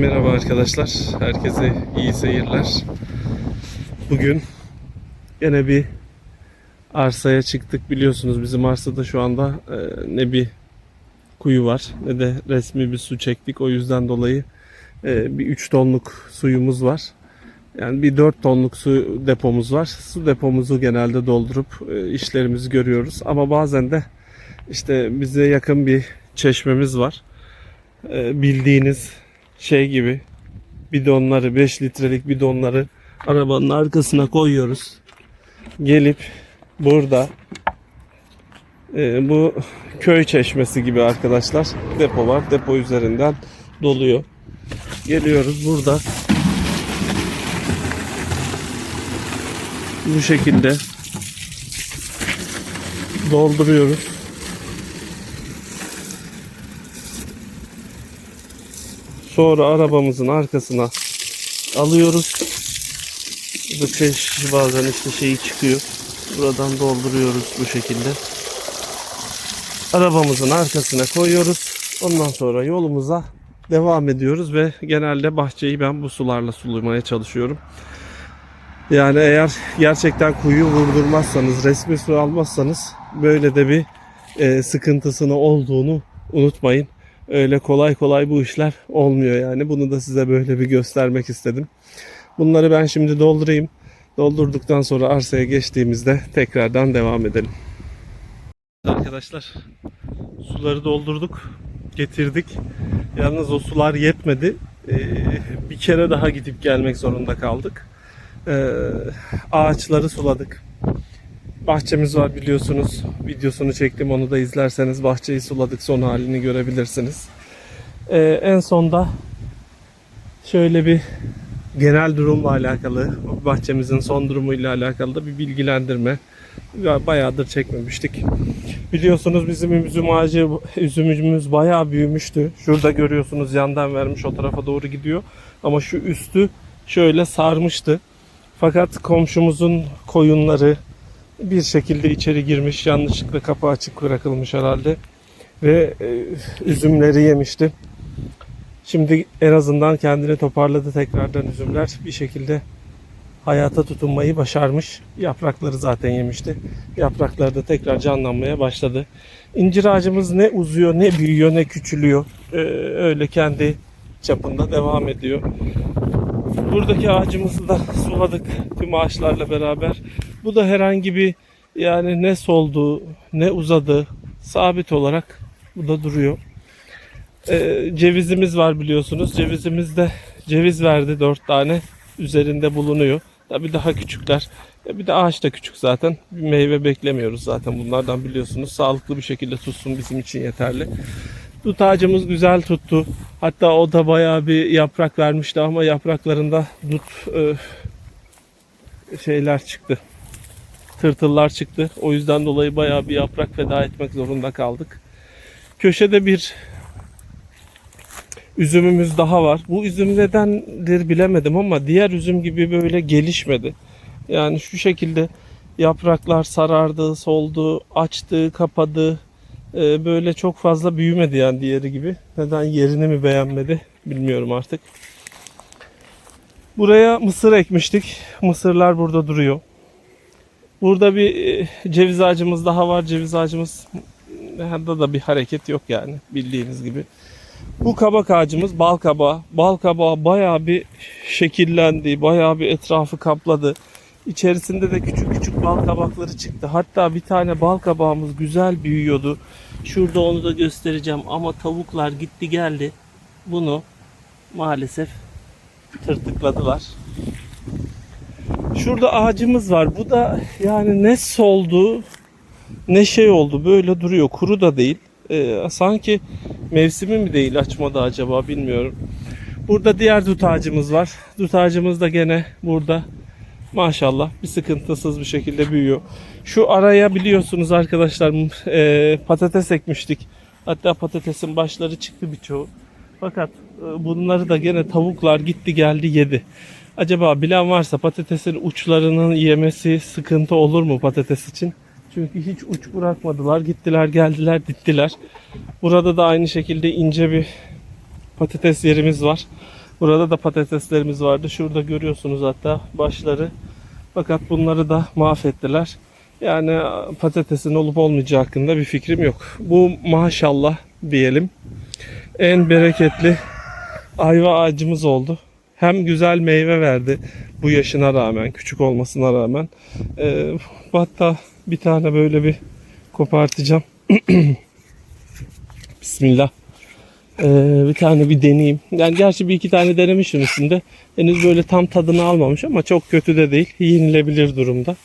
Merhaba arkadaşlar. Herkese iyi seyirler. Bugün yine bir arsaya çıktık. Biliyorsunuz bizim arsada şu anda e, ne bir kuyu var ne de resmi bir su çektik. O yüzden dolayı e, bir 3 tonluk suyumuz var. Yani bir 4 tonluk su depomuz var. Su depomuzu genelde doldurup e, işlerimizi görüyoruz. Ama bazen de işte bize yakın bir çeşmemiz var. Bildiğiniz şey gibi bidonları 5 litrelik bidonları arabanın arkasına koyuyoruz. Gelip burada e, bu köy çeşmesi gibi arkadaşlar depo var. Depo üzerinden doluyor. Geliyoruz burada bu şekilde dolduruyoruz. Sonra arabamızın arkasına alıyoruz. Bu çeşit bazen işte şeyi çıkıyor. Buradan dolduruyoruz bu şekilde. Arabamızın arkasına koyuyoruz. Ondan sonra yolumuza devam ediyoruz ve genelde bahçeyi ben bu sularla sulamaya çalışıyorum. Yani eğer gerçekten kuyu vurdurmazsanız, resmi su almazsanız böyle de bir e, sıkıntısını olduğunu unutmayın öyle kolay kolay bu işler olmuyor yani. Bunu da size böyle bir göstermek istedim. Bunları ben şimdi doldurayım. Doldurduktan sonra arsaya geçtiğimizde tekrardan devam edelim. Arkadaşlar suları doldurduk, getirdik. Yalnız o sular yetmedi. Ee, bir kere daha gidip gelmek zorunda kaldık. Ee, ağaçları suladık. Bahçemiz var biliyorsunuz. Videosunu çektim onu da izlerseniz bahçeyi suladık son halini görebilirsiniz. Ee, en sonda şöyle bir genel durumla alakalı, bahçemizin son durumuyla alakalı da bir bilgilendirme. Ya Bayağıdır çekmemiştik. Biliyorsunuz bizim üzüm ağacı, üzümümüz bayağı büyümüştü. Şurada görüyorsunuz yandan vermiş o tarafa doğru gidiyor. Ama şu üstü şöyle sarmıştı. Fakat komşumuzun koyunları, bir şekilde içeri girmiş. Yanlışlıkla kapı açık bırakılmış herhalde. Ve e, üzümleri yemişti. Şimdi en azından kendini toparladı tekrardan üzümler. Bir şekilde hayata tutunmayı başarmış. Yaprakları zaten yemişti. Yaprakları da tekrar canlanmaya başladı. İncir ağacımız ne uzuyor, ne büyüyor, ne küçülüyor. Ee, öyle kendi çapında devam ediyor. Buradaki ağacımızı da suladık tüm ağaçlarla beraber. Bu da herhangi bir yani ne soldu ne uzadı sabit olarak bu da duruyor. Ee, cevizimiz var biliyorsunuz. Cevizimiz de ceviz verdi dört tane üzerinde bulunuyor. Tabi daha küçükler. Bir de ağaç da küçük zaten. Bir meyve beklemiyoruz zaten bunlardan biliyorsunuz. Sağlıklı bir şekilde tutsun bizim için yeterli. Dut ağacımız güzel tuttu. Hatta o da bayağı bir yaprak vermişti ama yapraklarında dut e, şeyler çıktı. Tırtıllar çıktı. O yüzden dolayı bayağı bir yaprak feda etmek zorunda kaldık. Köşede bir üzümümüz daha var. Bu üzüm nedendir bilemedim ama diğer üzüm gibi böyle gelişmedi. Yani şu şekilde yapraklar sarardı, soldu, açtı, kapadı. Ee, böyle çok fazla büyümedi yani diğeri gibi. Neden yerini mi beğenmedi bilmiyorum artık. Buraya mısır ekmiştik. Mısırlar burada duruyor. Burada bir e, ceviz ağacımız daha var. Ceviz ağacımız da da bir hareket yok yani bildiğiniz gibi. Bu kabak ağacımız bal kabağı. Bal kabağı bayağı bir şekillendi. Bayağı bir etrafı kapladı. İçerisinde de küçük küçük bal kabakları çıktı. Hatta bir tane bal kabağımız güzel büyüyordu. Şurada onu da göstereceğim ama tavuklar gitti geldi. Bunu maalesef tırtıkladılar. Şurada ağacımız var. Bu da yani ne soldu ne şey oldu. Böyle duruyor. Kuru da değil. Ee, sanki mevsimi mi değil açmadı acaba bilmiyorum. Burada diğer dut ağacımız var. Dut ağacımız da gene burada maşallah bir sıkıntısız bir şekilde büyüyor. Şu araya biliyorsunuz arkadaşlar e, patates ekmiştik. Hatta patatesin başları çıktı birçoğu. Fakat e, bunları da gene tavuklar gitti geldi yedi. Acaba bilen varsa patatesin uçlarının yemesi sıkıntı olur mu patates için? Çünkü hiç uç bırakmadılar. Gittiler geldiler dittiler. Burada da aynı şekilde ince bir patates yerimiz var. Burada da patateslerimiz vardı. Şurada görüyorsunuz hatta başları. Fakat bunları da mahvettiler. Yani patatesin olup olmayacağı hakkında bir fikrim yok. Bu maşallah diyelim en bereketli ayva ağacımız oldu. Hem güzel meyve verdi bu yaşına rağmen, küçük olmasına rağmen. Ee, hatta bir tane böyle bir kopartacağım. Bismillah. Ee, bir tane bir deneyeyim. Yani gerçi bir iki tane denemişim üstünde. Henüz böyle tam tadını almamış ama çok kötü de değil. Yenilebilir durumda.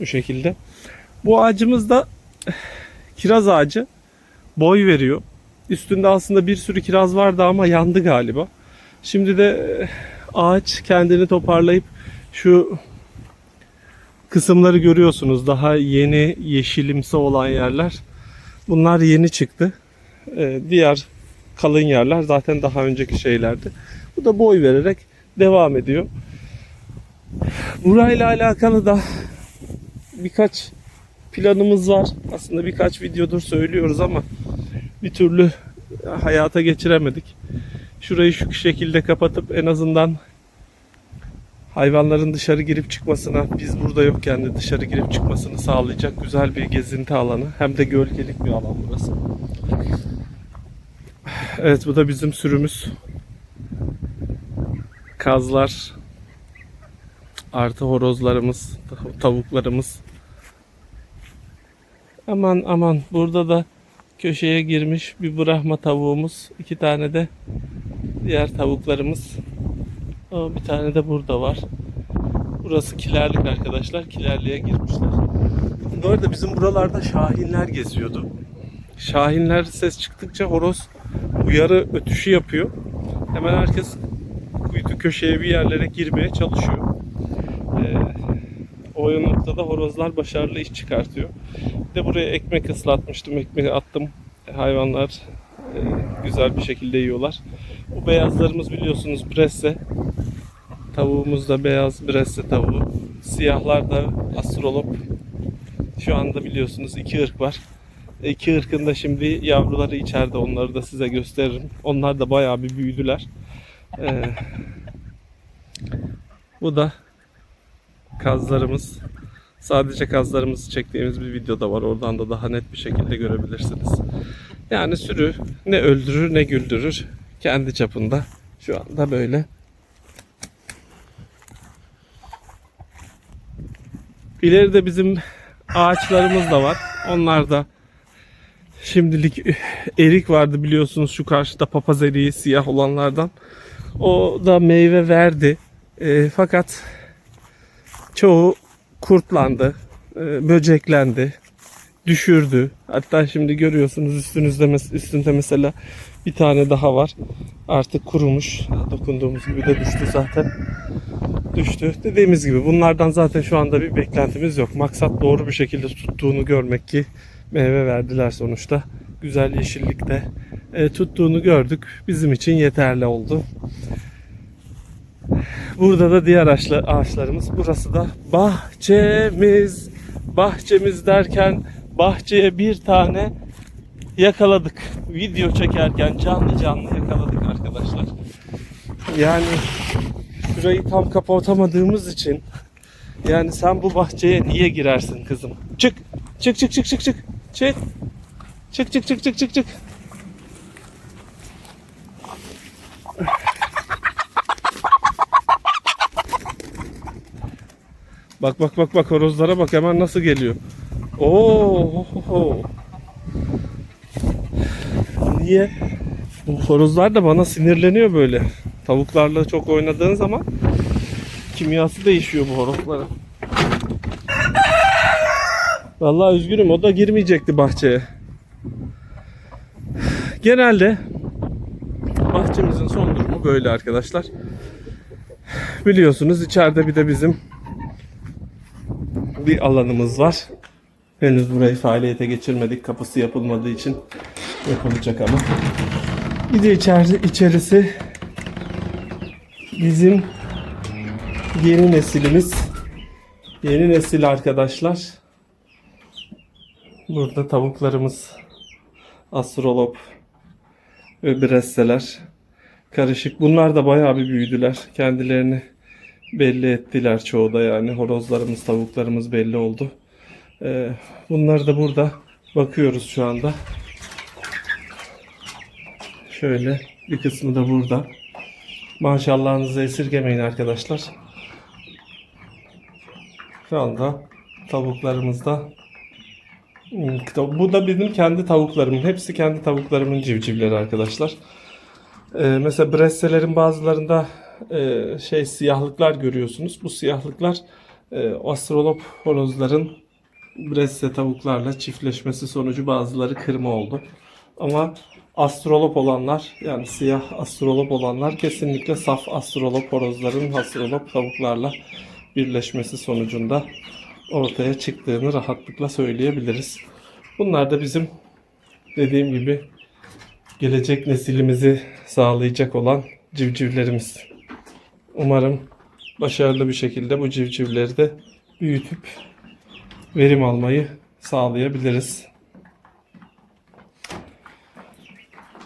Bu şekilde. Bu ağacımız da kiraz ağacı. Boy veriyor. Üstünde aslında bir sürü kiraz vardı ama yandı galiba. Şimdi de eh, ağaç kendini toparlayıp şu kısımları görüyorsunuz. Daha yeni yeşilimsi olan yerler. Bunlar yeni çıktı. Ee, diğer kalın yerler zaten daha önceki şeylerdi. Bu da boy vererek devam ediyor. Burayla alakalı da birkaç planımız var. Aslında birkaç videodur söylüyoruz ama bir türlü hayata geçiremedik. Şurayı şu şekilde kapatıp en azından hayvanların dışarı girip çıkmasına, biz burada yokken de dışarı girip çıkmasını sağlayacak güzel bir gezinti alanı. Hem de gölgelik bir alan burası. Evet bu da bizim sürümüz. Kazlar, artı horozlarımız, tavuklarımız. Aman aman burada da köşeye girmiş bir Brahma tavuğumuz. iki tane de diğer tavuklarımız. O bir tane de burada var. Burası kilerlik arkadaşlar. Kilerliğe girmişler. Bu arada bizim buralarda şahinler geziyordu. Şahinler ses çıktıkça horoz uyarı ötüşü yapıyor. Hemen herkes kuytu köşeye bir yerlere girmeye çalışıyor. Ee, o noktada horozlar başarılı iş çıkartıyor. Bir de buraya ekmek ıslatmıştım. Ekmeği attım. Hayvanlar e, güzel bir şekilde yiyorlar. Bu beyazlarımız biliyorsunuz bresse. Tavuğumuz da beyaz bresse tavuğu. Siyahlar da astrolop. Şu anda biliyorsunuz iki ırk var. İki ırkın da şimdi yavruları içeride. Onları da size gösteririm. Onlar da bayağı bir büyüdüler. Ee, bu da kazlarımız. Sadece kazlarımızı çektiğimiz bir video da var. Oradan da daha net bir şekilde görebilirsiniz. Yani sürü ne öldürür ne güldürür. Kendi çapında. Şu anda böyle. İleride bizim ağaçlarımız da var. Onlar da şimdilik erik vardı biliyorsunuz şu karşıda papaz eriği siyah olanlardan. O da meyve verdi. E, fakat çoğu kurtlandı, e, böceklendi, düşürdü. Hatta şimdi görüyorsunuz üstünüzde üstünde mesela bir tane daha var. Artık kurumuş. Dokunduğumuz gibi de düştü zaten. Düştü. Dediğimiz gibi bunlardan zaten şu anda bir beklentimiz yok. Maksat doğru bir şekilde tuttuğunu görmek ki meyve verdiler sonuçta. Güzel yeşillikte e, tuttuğunu gördük. Bizim için yeterli oldu. Burada da diğer ağaçla, ağaçlarımız. Burası da bahçemiz. Bahçemiz derken bahçeye bir tane yakaladık. Video çekerken canlı canlı yakaladık arkadaşlar. Yani şurayı tam kapatamadığımız için yani sen bu bahçeye niye girersin kızım? Çık. Çık çık çık çık çık. Çık. Çık çık çık çık çık çık. Bak bak bak bak horozlara bak hemen nasıl geliyor. Oo. ho, ho. Niye? Bu horozlar da bana sinirleniyor böyle. Tavuklarla çok oynadığın zaman kimyası değişiyor bu horozların. Vallahi üzgünüm o da girmeyecekti bahçeye. Genelde bahçemizin son durumu böyle arkadaşlar. Biliyorsunuz içeride bir de bizim bir alanımız var. Henüz burayı faaliyete geçirmedik. Kapısı yapılmadığı için yapılacak ama. Bir de içerisi, içerisi bizim yeni nesilimiz. Yeni nesil arkadaşlar. Burada tavuklarımız astrolop ve bresseler. karışık. Bunlar da bayağı bir büyüdüler. Kendilerini belli ettiler çoğu da yani. Horozlarımız, tavuklarımız belli oldu. Ee, bunları da burada bakıyoruz şu anda. Şöyle bir kısmı da burada. Maşallahınızı esirgemeyin arkadaşlar. Şu anda tavuklarımızda Hmm, bu da benim kendi tavuklarımın. Hepsi kendi tavuklarımın civcivleri arkadaşlar. Ee, mesela bresselerin bazılarında e, şey siyahlıklar görüyorsunuz. Bu siyahlıklar e, astrolop horozların bresse tavuklarla çiftleşmesi sonucu bazıları kırma oldu. Ama astrolop olanlar yani siyah astrolop olanlar kesinlikle saf astrolop horozların astrolop tavuklarla birleşmesi sonucunda ortaya çıktığını rahatlıkla söyleyebiliriz. Bunlar da bizim dediğim gibi gelecek nesilimizi sağlayacak olan civcivlerimiz. Umarım başarılı bir şekilde bu civcivleri de büyütüp verim almayı sağlayabiliriz.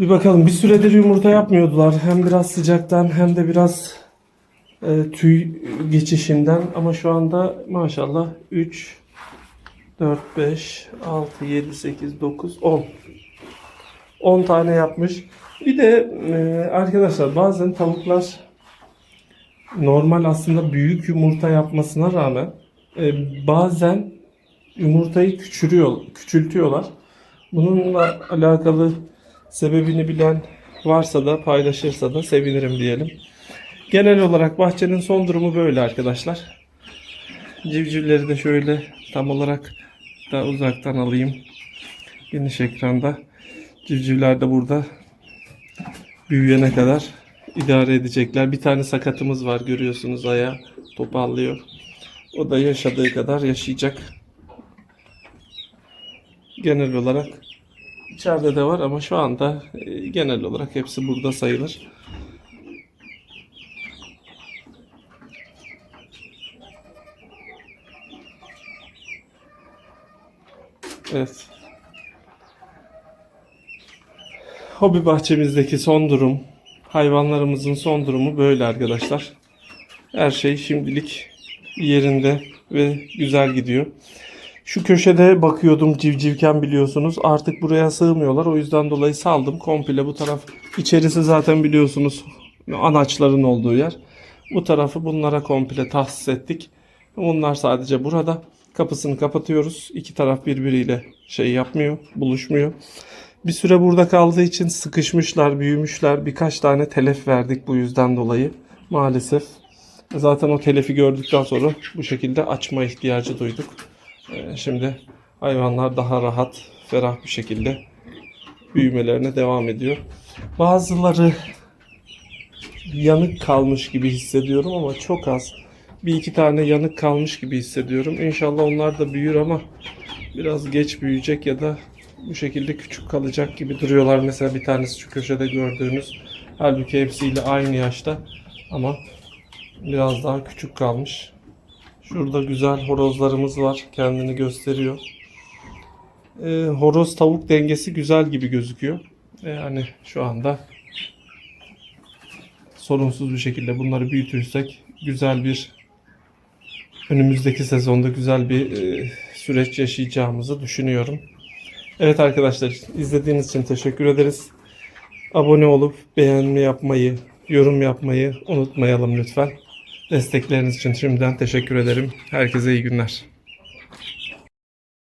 Bir bakalım bir süredir yumurta yapmıyordular. Hem biraz sıcaktan hem de biraz e, tüy geçişinden ama şu anda maşallah 3 4 5 6 7 8 9 10 10 tane yapmış. Bir de e, arkadaşlar bazen tavuklar normal aslında büyük yumurta yapmasına rağmen e, bazen yumurtayı küçülüyor, küçültüyorlar. Bununla alakalı sebebini bilen varsa da paylaşırsa da sevinirim diyelim. Genel olarak bahçenin son durumu böyle arkadaşlar. Civcivleri de şöyle tam olarak da uzaktan alayım. Geniş ekranda. Civcivler de burada büyüyene kadar idare edecekler. Bir tane sakatımız var görüyorsunuz ayağı topallıyor. O da yaşadığı kadar yaşayacak. Genel olarak içeride de var ama şu anda e, genel olarak hepsi burada sayılır. Evet. Hobi bahçemizdeki son durum, hayvanlarımızın son durumu böyle arkadaşlar. Her şey şimdilik yerinde ve güzel gidiyor. Şu köşede bakıyordum civcivken biliyorsunuz. Artık buraya sığmıyorlar. O yüzden dolayı saldım. Komple bu taraf. İçerisi zaten biliyorsunuz anaçların olduğu yer. Bu tarafı bunlara komple tahsis ettik. Bunlar sadece burada. Kapısını kapatıyoruz. İki taraf birbiriyle şey yapmıyor, buluşmuyor. Bir süre burada kaldığı için sıkışmışlar, büyümüşler. Birkaç tane telef verdik bu yüzden dolayı. Maalesef. Zaten o telefi gördükten sonra bu şekilde açma ihtiyacı duyduk. Ee, Şimdi hayvanlar daha rahat, ferah bir şekilde büyümelerine devam ediyor. Bazıları yanık kalmış gibi hissediyorum ama çok az. Bir iki tane yanık kalmış gibi hissediyorum. İnşallah onlar da büyür ama biraz geç büyüyecek ya da bu şekilde küçük kalacak gibi duruyorlar. Mesela bir tanesi şu köşede gördüğünüz. Halbuki hepsiyle aynı yaşta ama biraz daha küçük kalmış. Şurada güzel horozlarımız var. Kendini gösteriyor. Ee, horoz tavuk dengesi güzel gibi gözüküyor. Yani şu anda sorunsuz bir şekilde bunları büyütürsek güzel bir önümüzdeki sezonda güzel bir e, süreç yaşayacağımızı düşünüyorum. Evet arkadaşlar izlediğiniz için teşekkür ederiz. Abone olup beğenme yapmayı, yorum yapmayı unutmayalım lütfen. Destekleriniz için şimdiden teşekkür ederim. Herkese iyi günler.